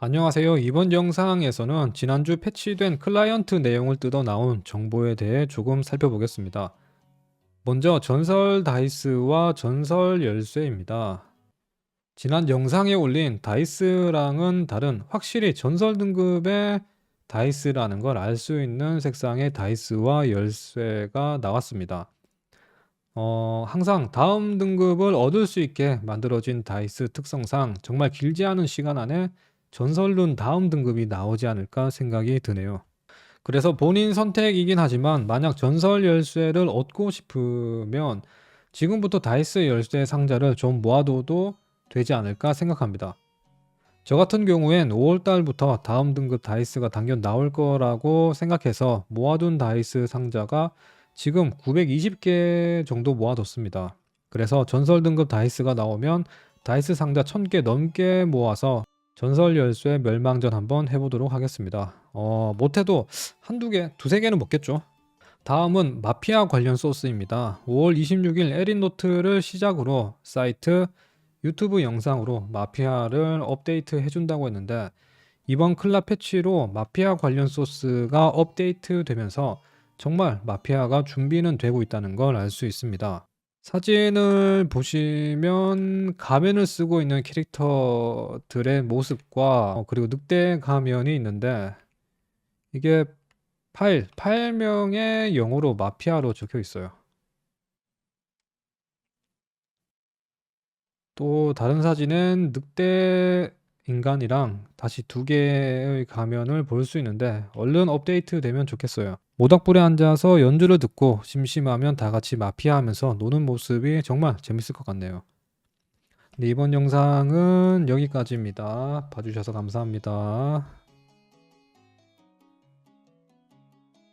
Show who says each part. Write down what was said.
Speaker 1: 안녕하세요. 이번 영상에서는 지난주 패치된 클라이언트 내용을 뜯어 나온 정보에 대해 조금 살펴보겠습니다. 먼저 전설 다이스와 전설 열쇠입니다. 지난 영상에 올린 다이스랑은 다른 확실히 전설 등급의 다이스라는 걸 알 수 있는 색상의 다이스와 열쇠가 나왔습니다. 어, 항상 다음 등급을 얻을 수 있게 만들어진 다이스 특성상 정말 길지 않은 시간 안에 전설룬 다음 등급이 나오지 않을까 생각이 드네요. 그래서 본인 선택이긴 하지만 만약 전설 열쇠를 얻고 싶으면 지금부터 다이스 열쇠 상자를 좀 모아둬도 되지 않을까 생각합니다. 저 같은 경우엔 5월달부터 다음 등급 다이스가 당연 나올 거라고 생각해서 모아둔 다이스 상자가 지금 920개 정도 모아뒀습니다. 그래서 전설 등급 다이스가 나오면 다이스 상자 1000개 넘게 모아서 전설 열쇠 멸망전 한번 해보도록 하겠습니다. 어, 못해도 한두 개, 두세 개는 먹겠죠. 다음은 마피아 관련 소스입니다. 5월 26일 에린노트를 시작으로 사이트, 유튜브 영상으로 마피아를 업데이트 해준다고 했는데 이번 클라 패치로 마피아 관련 소스가 업데이트 되면서 정말 마피아가 준비는 되고 있다는 걸 알 수 있습니다. 사진을 보시면 가면을 쓰고 있는 캐릭터들의 모습과 어, 그리고 늑대 가면이 있는데 이게 파일, 파일명에 영어로 마피아로 적혀 있어요. 또 다른 사진은 늑대 인간이랑 다시 두 개의 가면을 볼 수 있는데 얼른 업데이트 되면 좋겠어요. 모닥불에 앉아서 연주를 듣고 심심하면 다 같이 마피아 하면서 노는 모습이 정말 재밌을 것 같네요. 네, 이번 영상은 여기까지입니다. 봐주셔서 감사합니다.